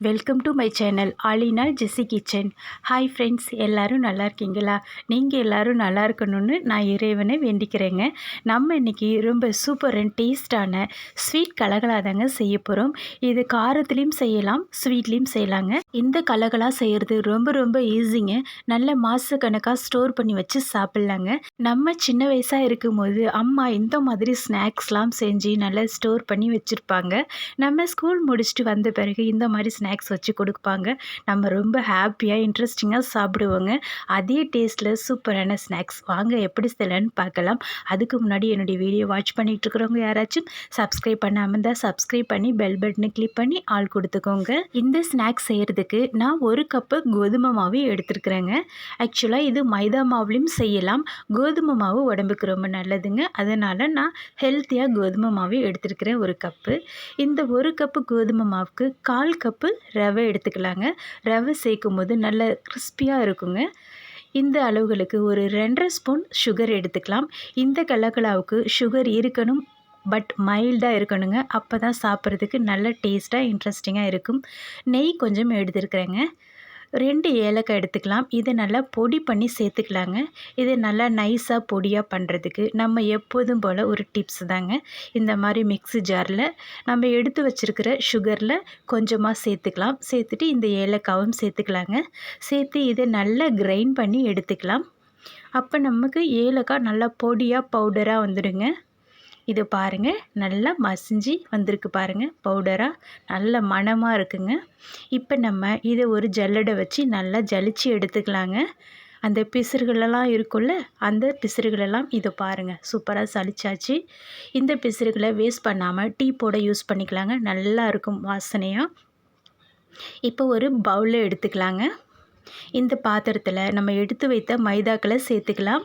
Welcome to my channel ஆலினால் Jessy kitchen hi friends எல்லோரும் நல்லா இருக்கீங்களா? நீங்கள் எல்லோரும் நல்லா இருக்கணும்னு நான் இறைவனை வேண்டிக்கிறேங்க. நம்ம இன்றைக்கி ரொம்ப சூப்பர் அண்ட் டேஸ்டான ஸ்வீட் கலகலாதாங்க செய்ய போகிறோம் இது காரத்துலேயும் செய்யலாம் ஸ்வீட்லேயும் செய்யலாங்க. இந்த கலகலாக செய்கிறது ரொம்ப ரொம்ப ஈஸிங்க நல்ல மாத கணக்காக ஸ்டோர் பண்ணி வச்சு சாப்பிட்லாங்க. நம்ம சின்ன வயசாக இருக்கும்போது அம்மா இந்த மாதிரி ஸ்நாக்ஸ்லாம் செஞ்சு நல்லா ஸ்டோர் பண்ணி வச்சுருப்பாங்க. நம்ம ஸ்கூல் முடிச்சுட்டு வந்த பிறகு இந்த மாதிரி ஸ்நாக்ஸ் வச்சு கொடுப்பாங்க. நம்ம ரொம்ப ஹாப்பியாக இன்ட்ரெஸ்டிங்காக சாப்பிடுவோங்க. அதே டேஸ்ட்டில் சூப்பரான ஸ்நாக்ஸ் வாங்க எப்படி செய்யலான்னு பார்க்கலாம். அதுக்கு முன்னாடி என்னுடைய வீடியோ வாட்ச் பண்ணிகிட்டு இருக்கிறவங்க யாராச்சும் சப்ஸ்கிரைப் பண்ணாமல் இருந்தால் சப்ஸ்கிரைப் பண்ணி பெல் பட்டனை கிளிக் பண்ணி ஆள் கொடுத்துக்கோங்க. இந்த ஸ்நாக்ஸ் செய்கிறது செய்கிறதுக்கு நான் ஒரு கப்பு கோதுமை மாவு எடுத்துருக்குறேங்க. ஆக்சுவலாக இது மைதா மாவுலேயும் செய்யலாம். கோதுமை மாவு உடம்புக்கு ரொம்ப நல்லதுங்க. அதனால் நான் ஹெல்த்தியாக கோதுமை மாவு எடுத்துருக்கிறேன் ஒரு கப்பு. இந்த ஒரு கப்பு கோதுமை மாவுக்கு கால் கப்பு ரவை எடுத்துக்கலாங்க. ரவை சேர்க்கும் போது நல்ல கிறிஸ்பியாக இருக்குங்க. இந்த அளவுகளுக்கு ஒரு ரெண்டரை ஸ்பூன் சுகர் எடுத்துக்கலாம். இந்த கலகலாவுக்கு சுகர் இருக்கணும். பட் மைல்டாக இருக்கணுங்க. அப்போ தான் சாப்பிட்றதுக்கு நல்ல டேஸ்ட்டாக இன்ட்ரெஸ்டிங்காக இருக்கும். நெய் கொஞ்சம் எடுத்துருக்குறேங்க. ரெண்டு ஏலக்காய் எடுத்துக்கலாம். இதை நல்லா பொடி பண்ணி சேர்த்துக்கலாங்க. இது நல்லா நைஸாக பொடியாக பண்ணுறதுக்கு நம்ம எப்போதும் போல் ஒரு டிப்ஸ் தாங்க. இந்த மாதிரி மிக்ஸி ஜாரில் நம்ம எடுத்து வச்சுருக்கிற சுகரில் கொஞ்சமாக சேர்த்துக்கலாம். சேர்த்துட்டு இந்த ஏலக்காவும் சேர்த்துக்கலாங்க. சேர்த்து இதை நல்லா கிரைண்ட் பண்ணி எடுத்துக்கலாம். அப்போ நமக்கு ஏலக்காய் நல்லா பொடியாக பவுடராக வந்துடுங்க. இது பாருங்கள் நல்லா மசிஞ்சு வந்திருக்கு பாருங்கள் பவுடராக நல்ல மணமாக இருக்குங்க. இப்போ நம்ம இதை ஒரு ஜல்லடை வச்சு நல்லா ஜலிச்சு எடுத்துக்கலாங்க. அந்த பிசுறுகளெல்லாம் இருக்கும்ல அந்த பிசுறுகளெல்லாம் இதை பாருங்கள் சூப்பராக சளிச்சாச்சு. இந்த பிசுறுகளை வேஸ்ட் பண்ணாமல் டீ போட யூஸ் பண்ணிக்கலாங்க நல்லா இருக்கும் வாசனையாக இப்போ ஒரு பவுலில் எடுத்துக்கலாங்க. இந்த பாத்திரத்தில் நம்ம எடுத்து வைத்த மைதாக்களை சேர்த்துக்கலாம்.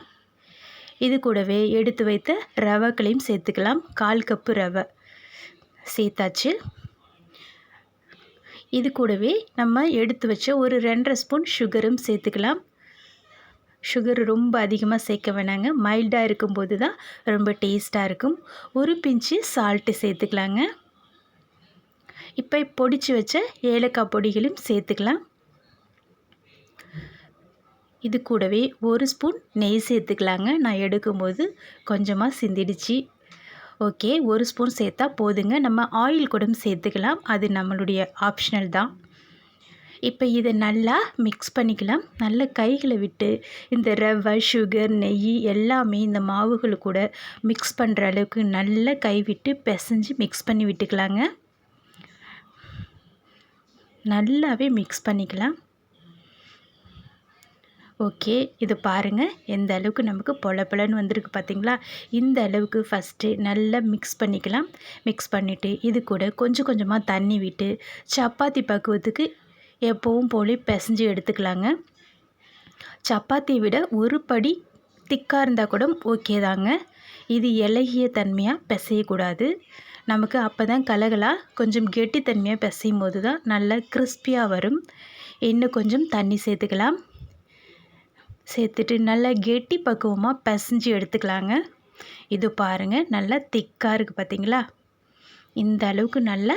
இது கூடவே எடுத்து வைத்த ரவைக்களையும் சேர்த்துக்கலாம். கால் கப்பு ரவை சேர்த்தாச்சு. இது கூடவே நம்ம எடுத்து வச்ச ஒரு ரெண்டரை ஸ்பூன் சுகரும் சேர்த்துக்கலாம். சுகர் ரொம்ப அதிகமாக சேர்க்க வேணாங்க. மைல்டாக இருக்கும்போது தான் ரொம்ப டேஸ்ட்டாக இருக்கும். ஒரு பிஞ்சு சால்ட்டு சேர்த்துக்கலாங்க. இப்போ பொடிச்சு வச்ச ஏலக்காய் பொடிகளும் சேர்த்துக்கலாம். இது கூடவே ஒரு ஸ்பூன் நெய் சேர்த்துக்கலாங்க. நான் எடுக்கும்போது கொஞ்சமாக சிந்திடுச்சு. ஓகே ஒரு ஸ்பூன் சேர்த்தா போதுங்க. நம்ம ஆயில் கூட சேர்த்துக்கலாம். அது நம்மளுடைய ஆப்ஷனல் தான். இப்போ இதை நல்லா மிக்ஸ் பண்ணிக்கலாம். நல்ல கைகளை விட்டு இந்த ரவை சுகர் நெய் எல்லாமே இந்த மாவுகள் கூட மிக்ஸ் பண்ணுற அளவுக்கு நல்லா கை விட்டு பிசைஞ்சு மிக்ஸ் பண்ணி விட்டுக்கலாங்க. நல்லாவே மிக்ஸ் பண்ணிக்கலாம். ஓகே இது பாருங்கள் எந்த அளவுக்கு நமக்கு பொல பொலன்னு வந்திருக்கு பார்த்தீங்களா இந்த அளவுக்கு ஃபஸ்ட்டு நல்லா மிக்ஸ் பண்ணிக்கலாம். மிக்ஸ் பண்ணிவிட்டு இது கூட கொஞ்சம் கொஞ்சமாக தண்ணி விட்டு சப்பாத்தி பக்குவத்துக்கு எப்போவும் போல பிசைஞ்சு எடுத்துக்கலாங்க. சப்பாத்தியை விட ஒரு படி திக்காக இருந்தால் கூட ஓகே தாங்க. இது இலகிய தன்மையாக பிசையக்கூடாது. நமக்கு அப்போ தான் கலகலாக கொஞ்சம் கெட்டித்தன்மையாக பிசையும் போது தான் நல்லா கிறிஸ்பியாக வரும். இன்னும் கொஞ்சம் தண்ணி சேர்த்துக்கலாம். சேர்த்துட்டு நல்லா கெட்டி பக்குவமாக பிசைஞ்சு எடுத்துக்கலாங்க. இது பாருங்கள் நல்லா திக்காக இருக்குது பார்த்தீங்களா இந்த அளவுக்கு நல்லா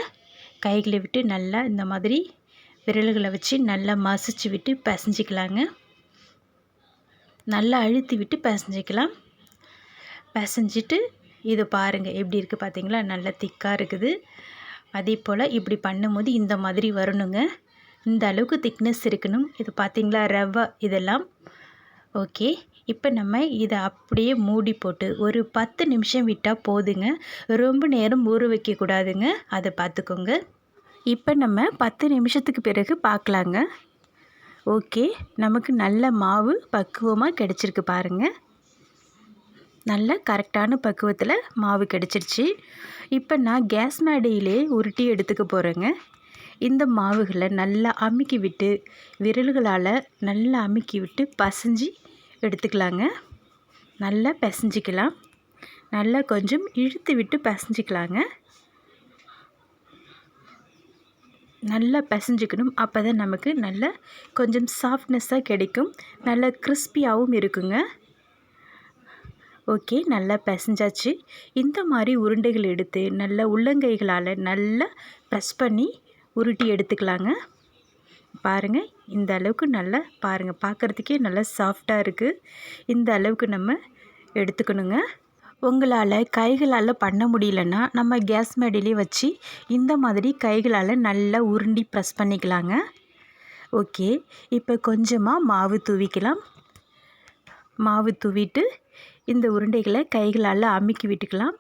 கைகளை விட்டு நல்லா இந்த மாதிரி விரல்களை வச்சு நல்லா மசிச்சு விட்டு பிசைஞ்சிக்கலாங்க. நல்லா அழுத்தி விட்டு பிசைஞ்சிக்கலாம். பிசைஞ்சிட்டு இது பாருங்கள் எப்படி இருக்குது பார்த்தீங்களா நல்லா திக்காக இருக்குது. அதே போல் இப்படி பண்ணும்போது இந்த மாதிரி வரணுங்க. இந்த அளவுக்கு திக்னஸ் இருக்கணும். இது பார்த்திங்களா ரவை இதெல்லாம் ஓகே இப்போ நம்ம இதை அப்படியே மூடி போட்டு ஒரு பத்து நிமிஷம் விட்டால் போதுங்க. ரொம்ப நேரம் ஊற வைக்கக்கூடாதுங்க அதை பார்த்துக்கோங்க இப்போ நம்ம பத்து நிமிஷத்துக்கு பிறகு பார்க்கலாங்க ஓகே நமக்கு நல்ல மாவு பக்குவமாக கிடச்சிருக்கு பாருங்கள் நல்ல கரெக்டான பக்குவத்தில் மாவு கிடச்சிருச்சு. இப்போ நான் கேஸ் மேடையிலே உருட்டி எடுத்துக்க போகிறேங்க இந்த மாவுகளை நல்லா அமுக்கி விட்டு விரல்களால் நல்லா அமுக்கி விட்டு பசைஞ்சு எடுத்துக்கலாங்க. நல்லா பிசைஞ்சிக்கலாம். நல்லா கொஞ்சம் இழுத்து விட்டு பிசைஞ்சிக்கலாங்க. நல்லா பிசைஞ்சிக்கணும். அப்போ தான் நமக்கு நல்ல கொஞ்சம் சாஃப்ட்னஸ்ஸாக கிடைக்கும். நல்லா கிறிஸ்பியாகவும் இருக்குங்க. ஓகே நல்லா பிசைஞ்சாச்சு. இந்த மாதிரி உருண்டைகள் எடுத்து நல்ல உள்ளங்கைகளால் நல்லா ப்ரெஸ் பண்ணி உருட்டி எடுத்துக்கலாங்க. பாருங்கள் இந்த அளவுக்கு நல்லா பாருங்கள் பார்க்குறதுக்கே நல்லா சாஃப்டாக இருக்குது இந்த அளவுக்கு நம்ம எடுத்துக்கணுங்க. உங்களால் கைகளால் பண்ண முடியலன்னா நம்ம கேஸ் மேடையிலே வச்சு இந்த மாதிரி கைகளால் நல்லா உருண்டி ப்ரெஸ் பண்ணிக்கலாங்க. ஓகே இப்போ கொஞ்சமாக மாவு தூவிக்கலாம். மாவு தூவிட்டு இந்த உருண்டைகளை கைகளால் அமுக்கி விட்டுக்கலாம்.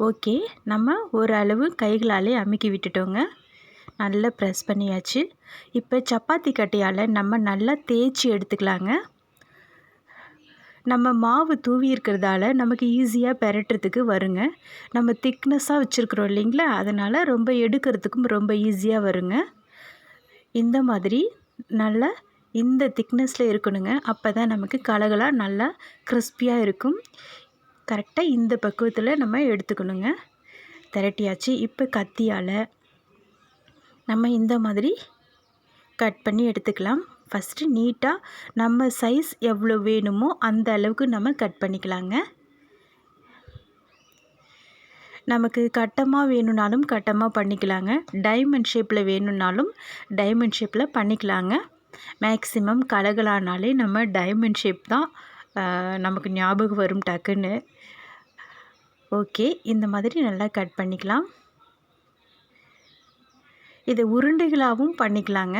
ஓகே நம்ம ஓரளவு கைகளாலே அமுக்கி விட்டுட்டோங்க. நல்லா ப்ரெஸ் பண்ணியாச்சு. இப்போ சப்பாத்தி கட்டையால் நம்ம நல்லா தேய்ச்சி எடுத்துக்கலாங்க. நம்ம மாவு தூவி இருக்கிறதால நமக்கு ஈஸியாக பெரட்டுறதுக்கு வருங்க. நம்ம திக்னஸ்ஸாக வச்சுருக்குறோம் இல்லைங்களா? அதனால் ரொம்ப எடுக்கிறதுக்கும் ரொம்ப ஈஸியாக வருங்க. இந்த மாதிரி நல்லா இந்த திக்னஸில் இருக்கணுங்க. அப்போ தான் நமக்கு கலகலாக நல்லா கிறிஸ்பியாக இருக்கும். கரெக்டாக இந்த பக்குவத்தில் நம்ம எடுத்துக்கணுங்க. திரட்டியாச்சு. இப்போ கத்தியால் நம்ம இந்த மாதிரி கட் பண்ணி எடுத்துக்கலாம். ஃபஸ்ட்டு நீட்டாக நம்ம சைஸ் எவ்வளோ வேணுமோ அந்த அளவுக்கு நம்ம கட் பண்ணிக்கலாங்க. நமக்கு கட்டமாக வேணும்னாலும் கட்டமாக பண்ணிக்கலாங்க. டைமண்ட் ஷேப்பில் வேணும்னாலும் டைமண்ட் ஷேப்பில் பண்ணிக்கலாங்க. மேக்ஸிமம் கலகலானாலே நம்ம டைமண்ட் ஷேப் தான் நமக்கு ஞாபகம் வரும் டக்குன்னு. ஓகே இந்த மாதிரி நல்லா கட் பண்ணிக்கலாம். இதை உருண்டைகளாகவும் பண்ணிக்கலாங்க.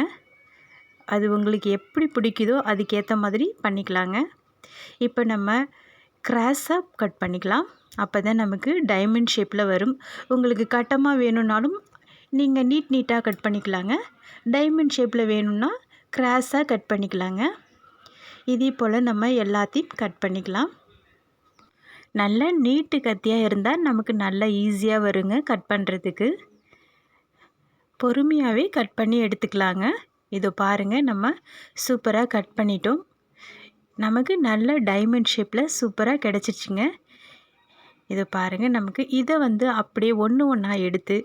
அது உங்களுக்கு எப்படி பிடிக்குதோ அதுக்கேற்ற மாதிரி பண்ணிக்கலாங்க. இப்போ நம்ம கிராஸாக கட் பண்ணிக்கலாம். அப்போ தான் நமக்கு டைமண்ட் ஷேப்பில் வரும். உங்களுக்கு கட்டமாக வேணும்னாலும் நீங்கள் நீட் நீட்டாக கட் பண்ணிக்கலாங்க. டைமண்ட் ஷேப்பில் வேணும்னா கிராஸாக கட் பண்ணிக்கலாங்க. இதே போல் நம்ம எல்லாத்தையும் கட் பண்ணிக்கலாம். நல்ல நீட்டு கத்தியாக இருந்தால் நமக்கு நல்லா ஈஸியாக வருங்க கட் பண்ணுறதுக்கு பொறுமையாகவே கட் பண்ணி எடுத்துக்கலாங்க. இதோ பாருங்கள் நம்ம சூப்பராக கட் பண்ணிட்டோம். நமக்கு நல்ல டைமண்ட் ஷேப்பில் சூப்பராக கிடச்சிச்சிங்க இதை பாருங்கள் நமக்கு இதை வந்து அப்படியே ஒன்று ஒன்றா எடுத்து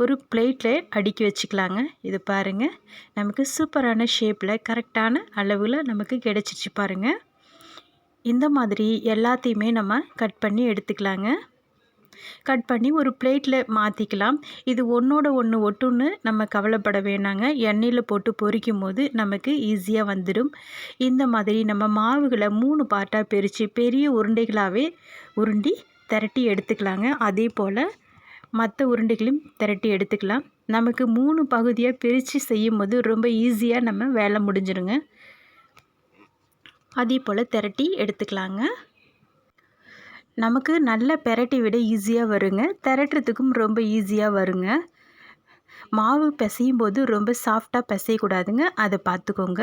ஒரு பிளேட்டில் அடுக்கி வச்சுக்கலாங்க. இது பாருங்கள் நமக்கு சூப்பரான ஷேப்பில் கரெக்டான அளவில் நமக்கு கிடச்சிச்சு பாருங்கள் இந்த மாதிரி எல்லாத்தையுமே நம்ம கட் பண்ணி எடுத்துக்கலாங்க. கட் பண்ணி ஒரு பிளேட்டில் மாற்றிக்கலாம் இது ஒன்றோட ஒன்று ஒட்டுன்னு நம்ம கவலைப்பட வேணாங்க. எண்ணெயில் போட்டு பொரிக்கும் போது நமக்கு ஈஸியாக வந்துடும் இந்த மாதிரி நம்ம மாவுகளை மூணு பார்ட்டாக பிரித்து பெரிய உருண்டைகளாகவே உருண்டி திரட்டி எடுத்துக்கலாங்க. அதே போல் மற்ற உருண்டைகளையும் திரட்டி எடுத்துக்கலாம். நமக்கு மூணு பகுதியாக பிரித்து செய்யும் போது ரொம்ப ஈஸியாக நம்ம வேலை முடிஞ்சிருங்க. அதே போல் திரட்டி எடுத்துக்கலாங்க. நமக்கு நல்ல பெரட்டி விட ஈஸியாக வருங்க. திரட்டுறதுக்கும் ரொம்ப ஈஸியாக வருங்க. மாவு பிசையும் போது ரொம்ப சாஃப்டாக பிசையக்கூடாதுங்க. அதை பார்த்துக்கோங்க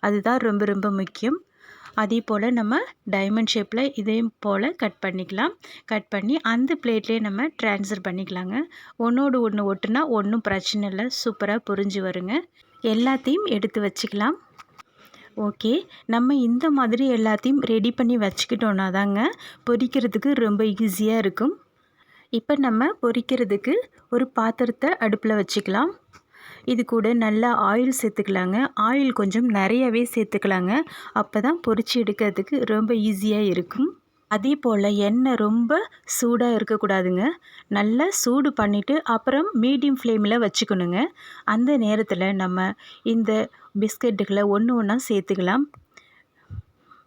அதுதான் ரொம்ப ரொம்ப முக்கியம். அதே போல் நம்ம டைமண்ட் ஷேப்பில் இதையும் போல் கட் பண்ணிக்கலாம். கட் பண்ணி அந்த பிளேட்லேயே நம்ம ட்ரான்ஸ்ஃபர் பண்ணிக்கலாங்க. ஒன்றோடு ஒன்று ஒட்டுனா ஒன்றும் பிரச்சனை இல்லை. சூப்பராக புரிஞ்சு வருங்க. எல்லாத்தையும் எடுத்து வச்சுக்கலாம். ஓகே நம்ம இந்த மாதிரி எல்லாத்தையும் ரெடி பண்ணி வச்சுக்கிட்டோன்னா தாங்க பொரிக்கிறதுக்கு ரொம்ப ஈஸியாக இருக்கும். இப்போ நம்ம பொரிக்கிறதுக்கு ஒரு பாத்திரத்தை அடுப்பில் வச்சுக்கலாம். இது கூட நல்லா ஆயில் சேர்த்துக்கலாங்க. ஆயில் கொஞ்சம் நிறையவே சேர்த்துக்கலாங்க. அப்போ தான் பொரிச்சு எடுக்கிறதுக்கு ரொம்ப ஈஸியாக இருக்கும். அதே போல் எண்ணெய் ரொம்ப சூடாக இருக்கக்கூடாதுங்க. நல்லா சூடு பண்ணிவிட்டு அப்புறம் மீடியம் ஃப்ளேமில் வச்சுக்கணுங்க. அந்த நேரத்தில் நம்ம இந்த பிஸ்கெட்டுகளை ஒன்று ஒன்றா சேர்த்துக்கலாம்.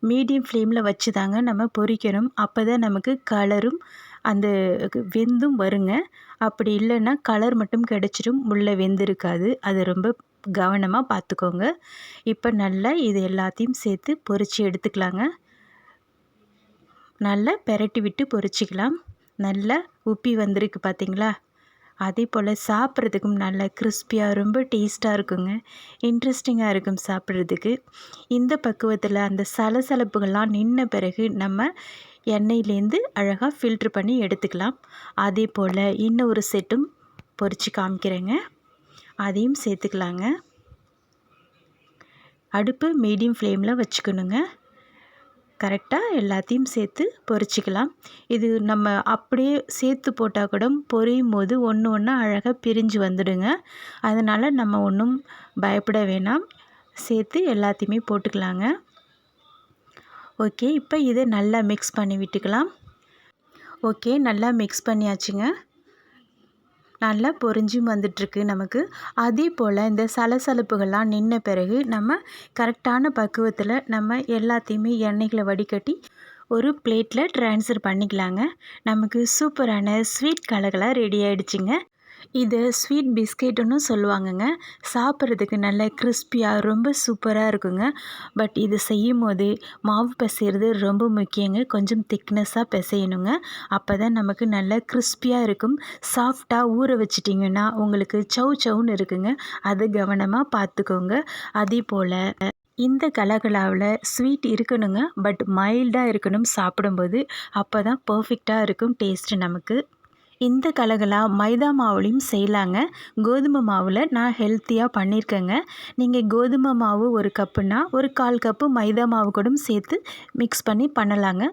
மீடியம் ஃப்ளேமில் வச்சு தாங்க நம்ம பொரிக்கணும். அப்போ தான் நமக்கு கலரும் அந்த வெந்தும் வருங்க. அப்படி இல்லைன்னா கலர் மட்டும் கிடச்சிடும். உள்ளே வெந்திருக்காது அது ரொம்ப கவனமாக பார்த்துக்கோங்க. இப்போ நல்லா இது எல்லாத்தையும் சேர்த்து பொரித்து எடுத்துக்கலாங்க. நல்லா பெரட்டி விட்டு பொரிச்சிக்கலாம் நல்லா உப்பி வந்திருக்கு பார்த்தீங்களா அதே போல் சாப்பிட்றதுக்கும் நல்லா கிறிஸ்பியாக ரொம்ப டேஸ்ட்டாக இருக்குங்க. இன்ட்ரெஸ்டிங்காக இருக்கும் சாப்பிட்றதுக்கு. இந்த பக்குவத்தில் அந்த சலசலப்புகள்லாம் நின்ன பிறகு நம்ம எண்ணெயிலேருந்து அழகாக ஃபில்ட்ரு பண்ணி எடுத்துக்கலாம். அதே போல் இன்னொரு செட்டும் பொரித்து காமிக்கிறேங்க. அதையும் சேர்த்துக்கலாங்க. அடுப்பு மீடியம் ஃப்ளேமில் வச்சுக்கணுங்க. கரெக்டாக எல்லாத்தையும் சேர்த்து பொரிச்சிக்கலாம் இது நம்ம அப்படியே சேர்த்து போட்டால் கூட பொரியும் போது ஒன்று ஒன்றா அழகாக பிரிஞ்சு வந்துடுங்க. அதனால் நம்ம ஒன்றும் பயப்பட வேணாம். சேர்த்து எல்லாத்தையுமே போட்டுக்கலாங்க. ஓகே இப்போ இதை நல்லா மிக்ஸ் பண்ணி விட்டுக்கலாம். ஓகே நல்லா மிக்ஸ் பண்ணியாச்சுங்க. நல்லா பொரிஞ்சும் வந்துட்டுருக்கு நமக்கு. அதே போல் இந்த சலசலப்புகள்லாம் நின்ன பிறகு நம்ம கரெக்டான பக்குவத்தில் நம்ம எல்லாத்தையுமே எண்ணெய்களை வடிகட்டி ஒரு பிளேட்டில் ட்ரான்ஸ்ஃபர் பண்ணிக்கலாங்க. நமக்கு சூப்பரான ஸ்வீட் கலகலாக ரெடி ஆகிடுச்சிங்க இது ஸ்வீட் பிஸ்கெட்டுன்னு சொல்லுவாங்கங்க. சாப்பிட்றதுக்கு நல்ல கிறிஸ்பியாக ரொம்ப சூப்பராக இருக்குங்க. பட் இது செய்யும் போது மாவு பசைகிறது ரொம்ப முக்கியங்க. கொஞ்சம் திக்னஸாக பிசையணுங்க. அப்போ தான் நமக்கு நல்ல கிறிஸ்பியாக இருக்கும். சாஃப்டாக ஊற வச்சிட்டிங்கன்னா உங்களுக்கு சவு சவுன்னு இருக்குங்க. அது கவனமாக பார்த்துக்கோங்க. அதே போல் இந்த கலகலாவில் ஸ்வீட் இருக்கணுங்க. பட் மைல்டாக இருக்கணும் சாப்பிடும்போது. அப்போ தான் பர்ஃபெக்டாக இருக்கும் டேஸ்ட்டு நமக்கு. இந்த கலகலா மைதா மாவுலேயும் செய்யலாங்க. கோதுமை மாவில் நான் ஹெல்த்தியாக பண்ணியிருக்கேங்க நீங்கள் கோதுமை மாவு ஒரு கப்புனா ஒரு கால் கப்பு மைதா மாவு கூட சேர்த்து மிக்ஸ் பண்ணி பண்ணலாங்க.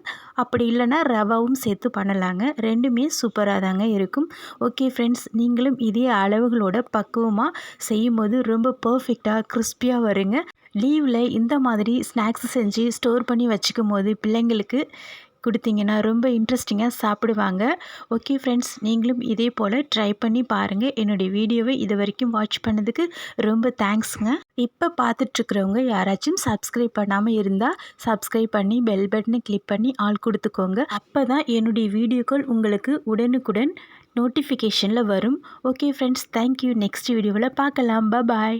அப்படி இல்லைன்னா ரவாவும் சேர்த்து பண்ணலாங்க. ரெண்டுமே சூப்பராக தாங்க இருக்கும். ஓகே ஃப்ரெண்ட்ஸ் நீங்களும் இதே அளவுகளோட பக்குவமாக செய்யும்போது ரொம்ப பர்ஃபெக்டாக கிறிஸ்பியாக வருங்க. லீவில் இந்த மாதிரி ஸ்நாக்ஸ் செஞ்சு ஸ்டோர் பண்ணி வச்சுக்கும் போது பிள்ளைங்களுக்கு கொடுத்தீங்கன்னா ரொம்ப இன்ட்ரெஸ்டிங்காக சாப்பிடுவாங்க. ஓகே ஃப்ரெண்ட்ஸ் நீங்களும் இதே போல் ட்ரை பண்ணி பாருங்கள் என்னுடைய வீடியோவை இது வரைக்கும் வாட்ச் பண்ணதுக்கு ரொம்ப தேங்க்ஸுங்க இப்போ பார்த்துட்ருக்குறவங்க யாராச்சும் சப்ஸ்கிரைப் பண்ணாமல் இருந்தால் சப்ஸ்கிரைப் பண்ணி பெல் பட்டனை கிளிக் பண்ணி ஆள் கொடுத்துக்கோங்க. அப்போ தான் என்னுடைய வீடியோக்கள் உங்களுக்கு உடனுக்குடன் நோட்டிஃபிகேஷனில் வரும். ஓகே ஃப்ரெண்ட்ஸ் தேங்க்யூ நெக்ஸ்ட் வீடியோவில் பார்க்கலாம். பாய்